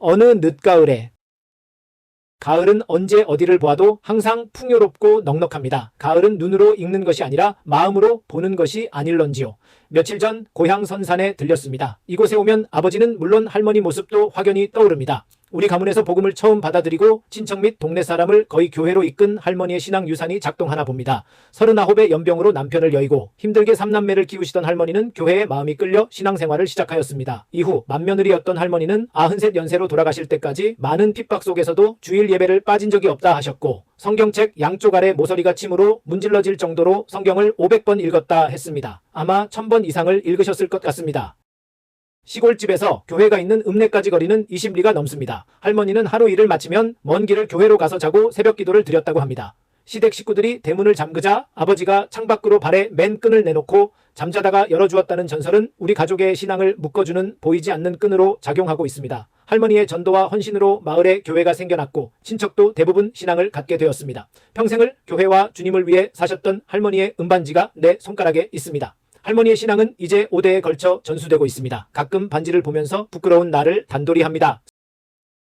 어느 늦가을에 가을은 언제 어디를 보아도 항상 풍요롭고 넉넉합니다. 가을은 눈으로 읽는 것이 아니라 마음으로 보는 것이 아닐런지요. 며칠 전 고향 선산에 들렸습니다. 이곳에 오면 아버지는 물론 할머니 모습도 확연히 떠오릅니다. 우리 가문에서 복음을 처음 받아들이고 친척 및 동네 사람을 거의 교회로 이끈 할머니의 신앙 유산이 작동하나 봅니다. 서른아홉의 연병으로 남편을 여의고 힘들게 삼남매를 키우시던 할머니는 교회에 마음이 끌려 신앙생활을 시작하였습니다. 이후 맏며느리였던 할머니는 93 연세로 돌아가실 때까지 많은 핍박 속에서도 주일 예배를 빠진 적이 없다 하셨고 성경책 양쪽 아래 모서리가 침으로 문질러질 정도로 성경을 500번 읽었다 했습니다. 아마 1000번 이상을 읽으셨을 것 같습니다. 시골집에서 교회가 있는 읍내까지 거리는 20리가 넘습니다. 할머니는 하루 일을 마치면 먼 길을 교회로 가서 자고 새벽 기도를 드렸다고 합니다. 시댁 식구들이 대문을 잠그자 아버지가 창밖으로 발에 맨 끈을 내놓고 잠자다가 열어주었다는 전설은 우리 가족의 신앙을 묶어주는 보이지 않는 끈으로 작용하고 있습니다. 할머니의 전도와 헌신으로 마을에 교회가 생겨났고 친척도 대부분 신앙을 갖게 되었습니다. 평생을 교회와 주님을 위해 사셨던 할머니의 음반지가 내 손가락에 있습니다. 할머니의 신앙은 이제 5대에 걸쳐 전수되고 있습니다. 가끔 반지를 보면서 부끄러운 나를 단돌이 합니다.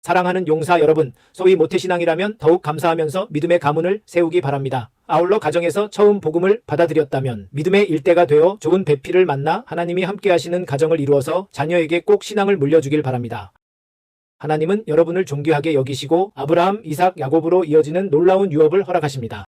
사랑하는 용사 여러분, 소위 모태신앙이라면 더욱 감사하면서 믿음의 가문을 세우기 바랍니다. 아울러 가정에서 처음 복음을 받아들였다면 믿음의 일대가 되어 좋은 배필을 만나 하나님이 함께 하시는 가정을 이루어서 자녀에게 꼭 신앙을 물려주길 바랍니다. 하나님은 여러분을 존귀하게 여기시고 아브라함, 이삭, 야곱으로 이어지는 놀라운 유업을 허락하십니다.